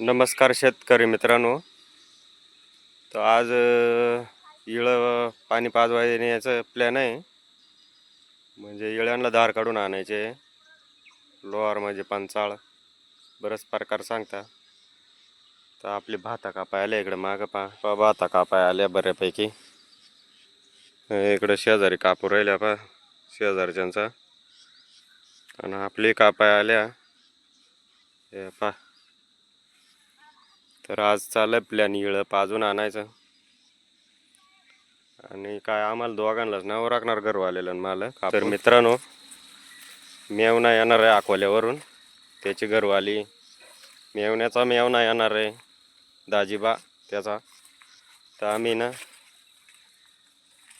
नमस्कार शेतकरी मित्रांनो. तर आज इळं पाणी याचं प्लॅन आहे. म्हणजे इळ्यांना धार काढून आणायचे. लोहार म्हणजे पंचाळ बरंच प्रकार सांगता. तर आपली भाता कापाय आल्या इकडे मागं पा पा भाता कापाय आल्या बऱ्यापैकी. इकडं शेजारी कापू राहिल्या पा शेजारच्यांचा. आणि आपली कापाय आल्या. हे पा तर आज चाललं प्लॅन इळं पाजून आणायचं. आणि काय आम्हाला दोघांनाच नाव राखणार घरवालेलं मला. तर मित्रांनो मेवना येणार आहे अकोल्यावरून. त्याची घरवाली मेवण्याचा मेवना येणार आहे. दाजीबा त्याचा. तर आम्ही ना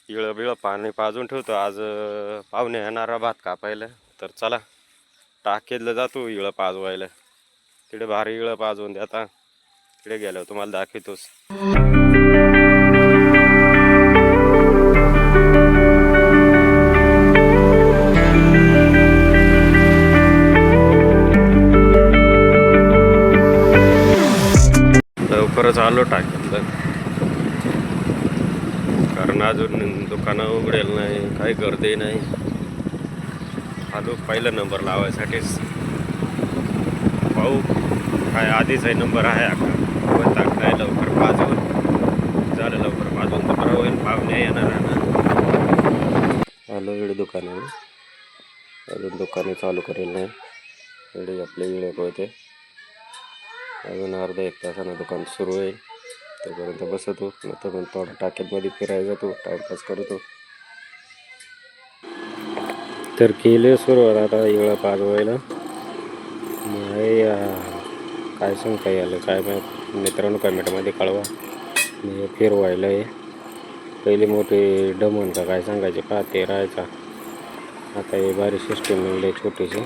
इळं बिळं पाणी पाजून ठेवतो. आज पाहुणे येणारा भात कापायला. तर चला टाकेतलं जातो इळं पाजवायला. तिकडे भारी इळं पाजवून देता. तिकडे गेल्यावर तुम्हाला दाखवतोस लवकरच आलो टाकेतलं कारण अजून दुकानं उघडेल नाही काही गर्दी नाही. आलो पहिला नंबर लावायसाठीच. पाहू काय आधीच आहे नंबर आहे पण कोणता काय लवकर पाजून झालं लवकर पाजून तर बरं होईल पाहुणे येणार आलो वेळ दुकानावर. अजून दुकाने चालू करेल नाही. वेळी आपले वेळ पळते अजून अर्धा एक तासानं दुकान सुरू आहे तोपर्यंत बसतो. नंतर मग थोडा टाक्यामध्ये फिरायला जातो टाईमपास करतो. तर केले सुरुवात आता इळा पाजवायला नाही काय सांगता यायला काय माहीत. मित्रांनो कमेंटमध्ये कळवा. मी फिरवायला आहे. पहिले मोठे डमन का काय सांगायचे का? ते राहायचा. आता हे भारी सिस्टीम मिळले छोटीशी.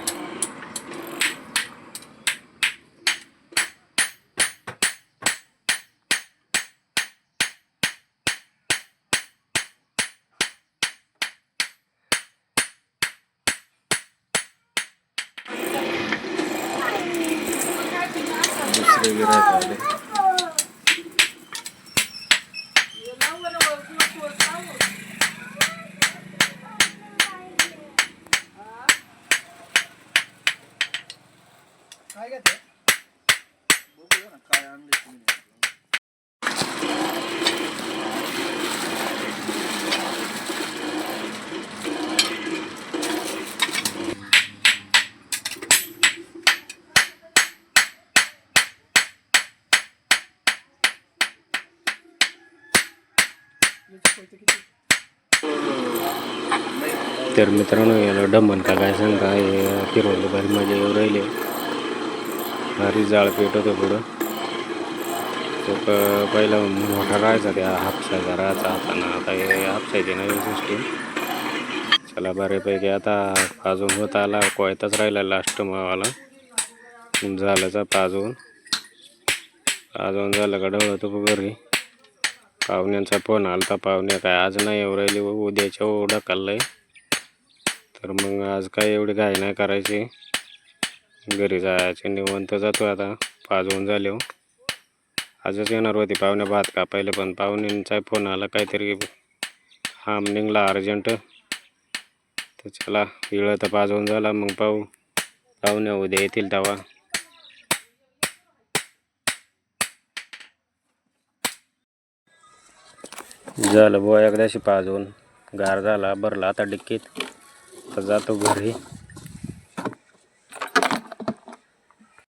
गिरायक आले काय घेते काय आणले तर मित्रांनो याला डमन का काय सांगा हे फिरवलं भारी मजा येऊ राहिले. भारी जाळ पेट होतं पुढं. तो पहिला मोठा राहायचा त्या हापसायचा राहायचा हाताना आता हे हापसायचे नवीन सिस्टीम चला बऱ्यापैकी आता पाजून होत आला कोयताच राहिला लास्ट मावाला. चा पाजून पाजून झालं का डवळतो घरी. पाहुण्यांचा फोन आलता. पाहुण्या काय आज नाही येऊ राहिले उद्याच्या ओढा आहे तर मग आज काय एवढी घाई नाही करायची. घरी जायचे निवंत जातो आता. पाच होऊन झाले हो. आजच येणार होती. पाहुण्या भात कापायला पण पाहुण्यांचा फोन आला काहीतरी. हाम निघला अर्जंट. तर चला इळं तर पाजवून झाला. मग पाहू. पाहुण्या उद्या येतील तेव्हा. झालं बुवा एकदाशी पाजून गार झाला भरला आता डिक्कीत. तर जातो घरी.